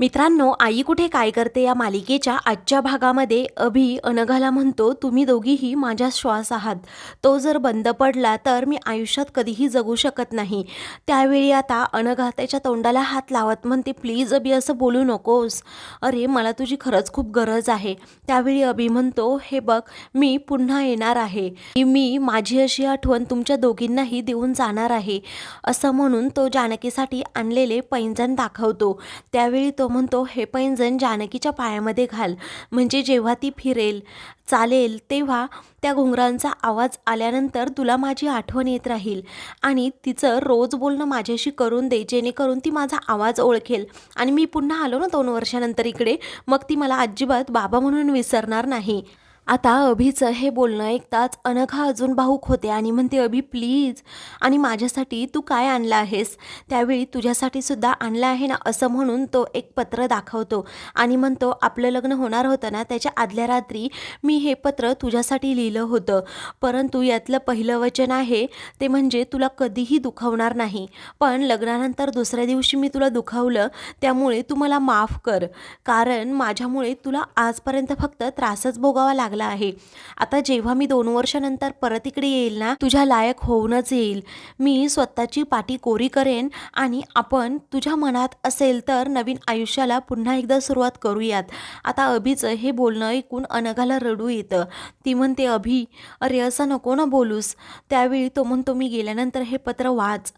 मित्रांनो आई कुठे काय करते या मालिकेच्या आजच्या भागामध्ये? अभि अनघाला म्हणतो तुम्ही दोघीही माझा श्वास आहात. तो जर बंद पडला तर मी आयुष्यात कधीही जगू शकत नाही. त्यावेळी आता अनघा त्याच्या तोंडाला हात लावत म्हणते प्लीज अभि असं बोलू नकोस. अरे मला तुझी खरंच खूप गरज आहे. त्यावेळी अभि म्हणतो हे बघ मी पुन्हा येणार आहे. मी माझी अशी आठवण तुमच्या दोघींनाही देऊन जाणार आहे. असं म्हणून तो जानकीसाठी आणलेले पैंजण दाखवतो. त्यावेळी तो म्हणतो हे पैंजण जानकीच्या पायामध्ये घाल. म्हणजे जेव्हा ती फिरेल चालेल तेव्हा त्या घुंगरांचा आवाज आल्यानंतर तुला माझी आठवण येत राहील. आणि तिचं रोज बोलणं माझ्याशी करून दे जेणेकरून ती माझा आवाज ओळखेल. आणि मी पुन्हा आलो ना दोन वर्षानंतर इकडे मग ती मला अजिबात बाबा म्हणून विसरणार नाही. आता अभिचं हे बोलणं ऐकताच अनघा अजून भाऊक होते आणि म्हणते अभि प्लीज आणि माझ्यासाठी तू काय आणलं आहेस? त्यावेळी तुझ्यासाठी सुद्धा आणलं आहे ना असं म्हणून तो एक पत्र दाखवतो. आणि म्हणतो आपलं लग्न होणार होतं ना त्याच्या आदल्या रात्री मी हे पत्र तुझ्यासाठी लिहिलं होतं. परंतु यातलं पहिलं वचन आहे ते म्हणजे तुला कधीही दुखावणार नाही. पण लग्नानंतर दुसऱ्या दिवशी मी तुला दुखावलं त्यामुळे तू मला माफ कर. कारण माझ्यामुळे तुला आजपर्यंत फक्त त्रासच भोगावा लागला आहे. आता जेव्हा मी दोन वर्षानंतर परत इकडे येईल ना तुझ्या लायक होऊनच येईल. मी स्वतःची पाठी कोरी करेन आणि आपण तुझ्या मनात असेल तर नवीन आयुष्याला पुन्हा एकदा सुरुवात करूयात. आता अभिचं हे बोलणं ऐकून अनघाला रडू येतं. ती म्हणते अभि अरे असं नको ना बोलूस. त्यावेळी तो म्हणतो मी गेल्यानंतर हे पत्र वाच.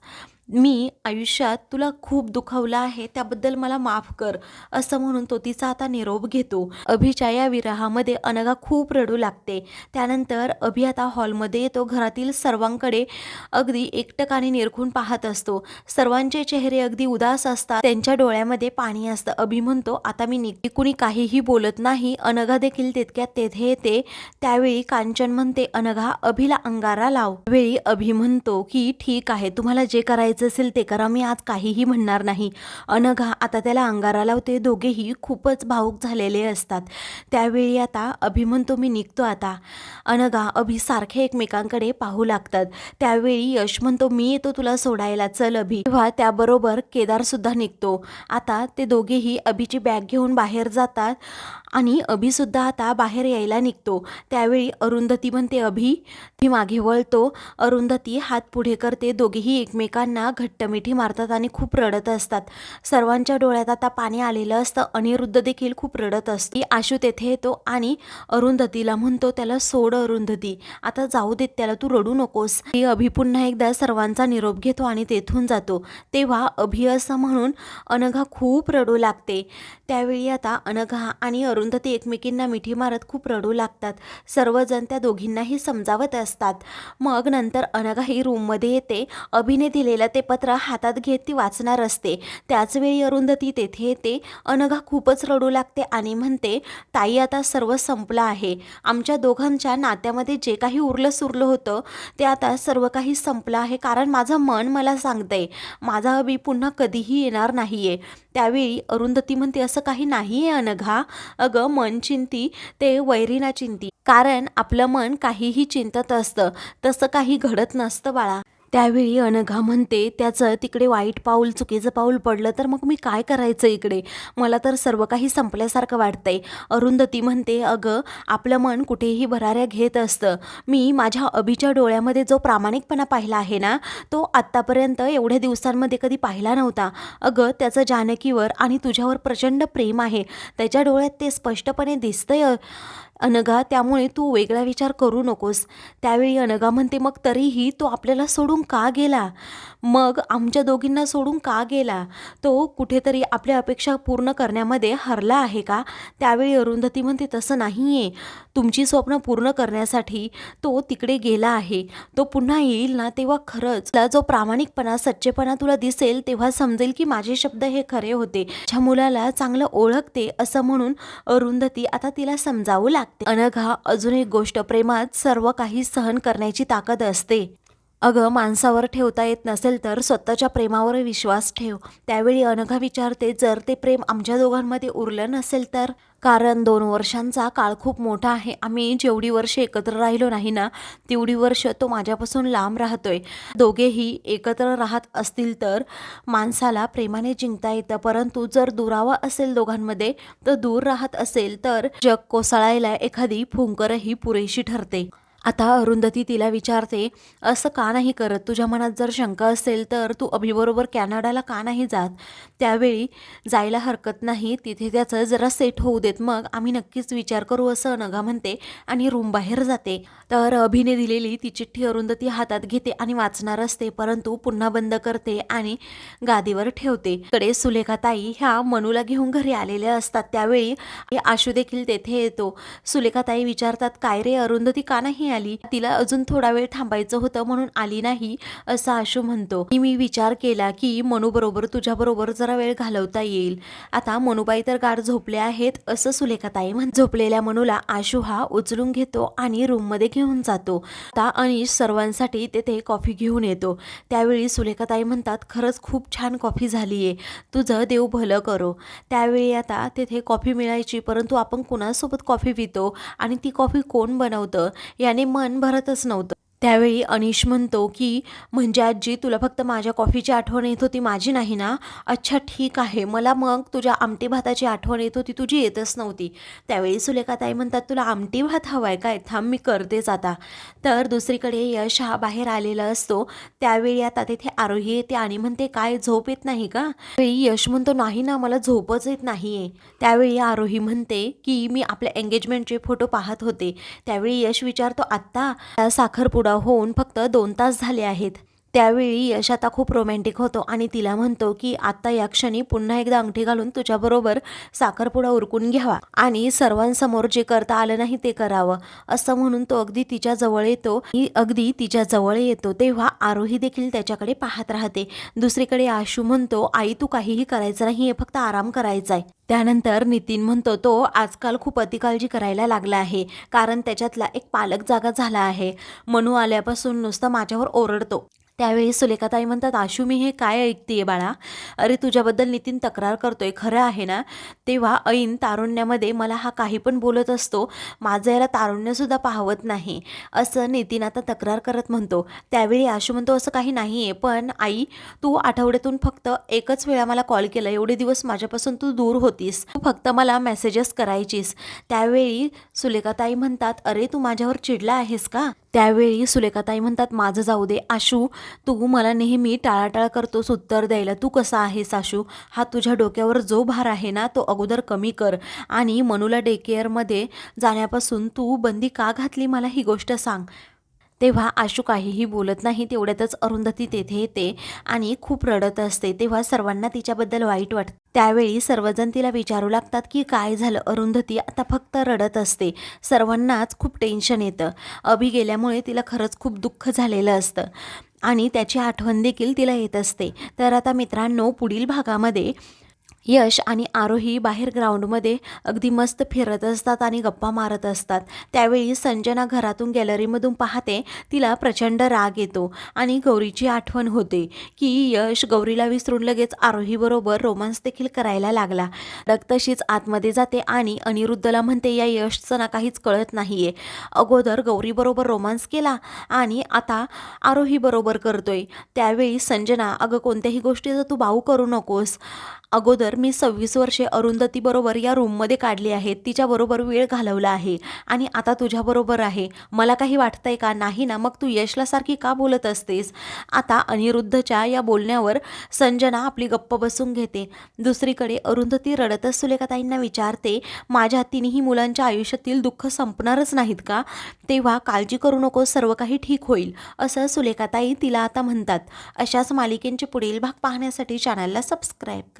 मी आयुष्यात तुला खूप दुखावलं आहे त्याबद्दल मला माफ कर असं म्हणून तो तिचा आता निरोप घेतो. अभिच्या या विरहामध्ये अनघा खूप रडू लागते. त्यानंतर अभि आता हॉलमध्ये येतो. घरातील सर्वांकडे अगदी एकटकाने निरखून पाहत असतो. सर्वांचे चेहरे अगदी उदास असतात. त्यांच्या डोळ्यामध्ये पाणी असतं. अभि म्हणतो आता मी निघते कुणी काहीही बोलत नाही. अनघा देखील तितक्यात तेथे येते. त्यावेळी कांचन म्हणते अनघा अभिला अंगारा लाव. वेळी अभि म्हणतो की ठीक आहे तुम्हाला जे करायचं असेल ते करा. मी आज काहीही म्हणणार नाही. अनघा आता त्याला अंगारा लावते. दोघेही खूपच भावूक झालेले असतात. त्यावेळी आता अभि म्हणतो मी निघतो आता. अनघा अभि सारखे एकमेकांकडे पाहू लागतात. त्यावेळी यश म्हणतो मी येतो तुला सोडायला. चल अभि. तेव्हा त्याबरोबर केदारसुद्धा निघतो. आता ते दोघेही अभिची बॅग घेऊन बाहेर जातात. आणि अभिसुद्धा आता बाहेर यायला निघतो. त्यावेळी अरुंधती म्हणते अभि ती मागे वळतो. अरुंधती हात पुढे करते. दोघेही एकमेकांना घट्ट मिठी मारतात आणि खूप रडत असतात. सर्वांच्या डोळ्यात आता पाणी आलेलं असतं. अनिरुद्ध देखील खूप रडत असते. आशू तेथे येतो आणि अरुंधतीला म्हणतो त्याला सोड अरुंधती. आता जाऊ देत त्याला. तू रडू नकोस. ती अभि पुन्हा एकदा सर्वांचा निरोप घेतो आणि तेथून जातो. तेव्हा अभि असं म्हणून अनघा खूप रडू लागते. त्यावेळी आता अनघा आणि अरुंधती एकमेकींना मिठी मारत खूप रडू लागतात. सर्वजण त्या दोघींनाही समजावत असतात. मग नंतर अनघाही रूममध्ये येते. अभिने दिलेलं ते पत्र हातात घेत ती वाचणार असते. त्याचवेळी अरुंधती तेथे येते. अनघा खूपच रडू लागते आणि म्हणते ताई आता सर्व संपलं आहे. आमच्या दोघांच्या नात्यामध्ये जे काही उरलं सुरलं होतं ते आता सर्व काही संपलं आहे. कारण माझं मन मला सांगतंय माझा अभि पुन्हा कधीही येणार नाहीये. त्यावेळी अरुंधती म्हणते असं काही नाही आहे अनघा अगं मन चिंती ते वैरीना चिंती. कारण आपलं मन काहीही चिंतत असतं. तसं काही घडत नसतं बाळा. त्यावेळी अनघा म्हणते त्याचं तिकडे वाईट पाऊल चुकीचं पाऊल पडलं तर मग मी काय करायचं इकडे? मला तर सर्व काही संपल्यासारखं वाटतंय. अरुंधती म्हणते अगं आपलं मन कुठेही भराऱ्या घेत असतं. मी माझ्या अभिच्या डोळ्यामध्ये जो प्रामाणिकपणा पाहिला आहे ना तो आत्तापर्यंत एवढ्या दिवसांमध्ये कधी पाहिला नव्हता. अगं त्याचं जानकीवर आणि तुझ्यावर प्रचंड प्रेम आहे. त्याच्या डोळ्यात ते स्पष्टपणे दिसतंय. अनघा त्यामुळे तू वेगळा विचार करू नकोस. त्यावेळी अनघा म्हणते मग तरीही तो आपल्याला सोडून का गेला? मग आमच्या दोघींना सोडून का गेला? तो कुठेतरी आपल्या अपेक्षा पूर्ण करण्यामध्ये हरला आहे का? त्यावेळी अरुंधती म्हणते तसं नाही आहे तुमची स्वप्न पूर्ण करण्यासाठी तो तिकडे गेला आहे. तो पुन्हा येईल ना तेव्हा खरंच. तुला जो प्रामाणिकपणा सच्चेपणा तुला दिसेल तेव्हा समजेल की माझे शब्द हे खरे होते. ज्या मुलाला चांगलं ओळखते असं म्हणून अरुंधती आता तिला समजावू लागते. अनघा अजून एक गोष्ट प्रेमात सर्व काही सहन करण्याची ताकद असते. अगं माणसावर ठेवता येत नसेल तर स्वतःच्या प्रेमावर विश्वास ठेव. त्यावेळी अनघा विचारते जर ते प्रेम आमच्या दोघांमध्ये उरलं नसेल तर? कारण दोन वर्षांचा काळ खूप मोठा आहे. आम्ही जेवढी वर्ष एकत्र राहिलो नाही ना तेवढी वर्ष तो माझ्यापासून लांब राहतोय. दोघेही एकत्र राहत असतील तर माणसाला प्रेमाने जिंकता येतं. परंतु जर दुरावा असेल दोघांमध्ये तर दूर राहत असेल तर जग कोसळायला एखादी फुंकरही पुरेशी ठरते. आता अरुंधती तिला विचारते असं का नाही करत? तुझ्या मनात जर शंका असेल तर तू अभिबरोबर कॅनडाला का नाही जात? त्यावेळी जायला हरकत नाही तिथे त्याचं जरा सेट होऊ देत. मग आम्ही नक्कीच विचार करू असं नगा म्हणते आणि रूम बाहेर जाते. तर अभिने दिलेली ती चिठ्ठी अरुंधती हातात घेते आणि वाचणार असते परंतु पुन्हा बंद करते आणि गादीवर ठेवते. कडे सुलेखाताई ह्या मनूला घेऊन घरी आलेल्या असतात. त्यावेळी आशू देखील तेथे येतो. सुलेखाताई विचारतात काय रे अरुंधती का नाही आली तिला अजून थोडा वेळ थांबायचं होतं म्हणून आली नाही असं आशू म्हणतो. "की मी विचार केला की मनू बरोबर तुझ्या बरोबर जरा वेळ घालवता येईल. आता मनुबाई तर गार झोपले आहेत असं सुलेखाताई म्हण झोपलेल्या मनूला आशू हा उचलून घेतो आणि रूममध्ये घेऊन जातो. आता अनिश सर्वांसाठी तेथे कॉफी घेऊन येतो. त्यावेळी सुलेखाताई म्हणतात खरंच खूप छान कॉफी झाली आहे तुझं देव भलं करो. त्यावेळी आता तेथे कॉफी मिळायची परंतु आपण कुणासोबत कॉफी पितो आणि ती कॉफी कोण बनवतं? याने मन भरतच नव्हतं. त्यावेळी अनिश म्हणतो की म्हणजे आजी तुला फक्त माझ्या कॉफीची आठवण येत होती माझी नाही ना? अच्छा ठीक आहे. मला मग तुझ्या आमटी भाताची आठवण येत होती तुझी येतच नव्हती. त्यावेळी सुलेखाताई म्हणतात तुला आमटी भात हवाय काय? थांब मी करतेच आता. तर दुसरीकडे यश हा बाहेर आलेला असतो. त्यावेळी आता तिथे आरोही येते आणि म्हणते काय झोप येत नाही का? त्यावेळी यश म्हणतो नाही ना मला झोपच येत नाही आहे त्यावेळी आरोही म्हणते की मी आपल्या एंगेजमेंटचे फोटो पाहत होते. त्यावेळी यश विचारतो आत्ता साखरपुडा होऊन फक्त दोन तास झाले आहेत. त्यावेळी यश आता खूप रोमॅन्टिक होतो आणि तिला म्हणतो की आता या क्षणी पुन्हा एकदा अंगठी घालून तुझ्याबरोबर साखरपुडा उरकून घ्यावा आणि सर्वांसमोर जे करता आलं नाही ते करावं. असं म्हणून तो अगदी तिच्या जवळ येतो. ही अगदी तिच्या जवळ येतो तेव्हा आरोही देखील त्याच्याकडे पाहत राहते. दुसरीकडे आशू म्हणतो आई तू काहीही करायचं नाही हे फक्त आराम करायचा आहे. त्यानंतर नितीन म्हणतो तो आजकाल खूप अतिकाळजी करायला लागला आहे कारण त्याच्यातला एक पालक जागा झाला आहे. मनू आल्यापासून नुसतं माझ्यावर ओरडतो. त्यावेळी सुलेखाताई म्हणतात आशू मी हे काय ऐकते बाळा? अरे तुझ्याबद्दल नितीन तक्रार करतोय खरं आहे ना? तेव्हा ऐन तारुण्यामध्ये मला हा काही पण बोलत असतो माझं याला तारुण्यसुद्धा पाहवत नाही. असं नितीन आता तक्रार करत म्हणतो. त्यावेळी आशू म्हणतो असं काही नाही आहे पण आई तू आठवड्यातून फक्त एकच वेळा मला कॉल केला एवढे दिवस माझ्यापासून तू दूर होतीस. तू फक्त मला मेसेजेस करायचीस. त्यावेळी सुलेखाताई म्हणतात अरे तू माझ्यावर चिडला आहेस का? त्यावेळी सुलेखाताई म्हणतात माझं जाऊ दे आशू तू मला नेहमी टाळाटाळ करतोस उत्तर द्यायला. तू कसा आहेस आशू? हा तुझ्या डोक्यावर जो भार आहे ना तो अगोदर कमी कर. आणि मनूला डे केअरमध्ये जाण्यापासून तू बंदी का घातली? मला ही गोष्ट सांग. तेव्हा आशू काहीही बोलत नाही तेवढ्यातच अरुंधती तेथे येते आणि खूप रडत असते. तेव्हा सर्वांना तिच्याबद्दल वाईट वाटतं. त्यावेळी सर्वजण तिला विचारू लागतात की काय झालं? अरुंधती आता फक्त रडत असते. सर्वांनाच खूप टेन्शन येतं. अभि गेल्यामुळे तिला खरंच खूप दुःख झालेलं असतं आणि त्याची आठवण देखील तिला येत असते. तर आता मित्रांनो पुढील भागामध्ये यश आणि आरोही बाहेर ग्राउंडमध्ये अगदी मस्त फिरत असतात आणि गप्पा मारत असतात. त्यावेळी संजना घरातून गॅलरीमधून पाहते तिला प्रचंड राग येतो आणि गौरीची आठवण होते की यश गौरीला विसरून लगेच आरोहीबरोबर रोमांस देखील करायला लागला. रग तशीच आतमध्ये जाते आणि अनिरुद्धला म्हणते या यशचं ना काहीच कळत नाही आहे अगोदर गौरीबरोबर रोमांस केला आणि आता आरोहीबरोबर करतोय. त्यावेळी संजना अगं कोणत्याही गोष्टीचं तू भाऊ करू नकोस. अगोदर मी सव्वीस वर्षे अरुंधतीबरोबर या रूममध्ये काढली आहेत. तिच्याबरोबर वेळ घालवला आहे. आणि आता तुझ्याबरोबर आहे. मला काही वाटतंय का? नाही ना? मग तू यशला सारखी का बोलत असतेस? आता अनिरुद्धच्या या बोलण्यावर संजना आपली गप्प बसून घेते. दुसरीकडे अरुंधती रडतच सुलेखाताईंना विचारते माझ्या तिन्ही मुलांच्या आयुष्यातील दुःख संपणारच नाहीत का? तेव्हा काळजी करू नको सर्व काही ठीक होईल असं सुलेखाताई तिला आता म्हणतात. अशाच मालिकेंचे पुढील भाग पाहण्यासाठी चॅनलला सबस्क्राईब करा.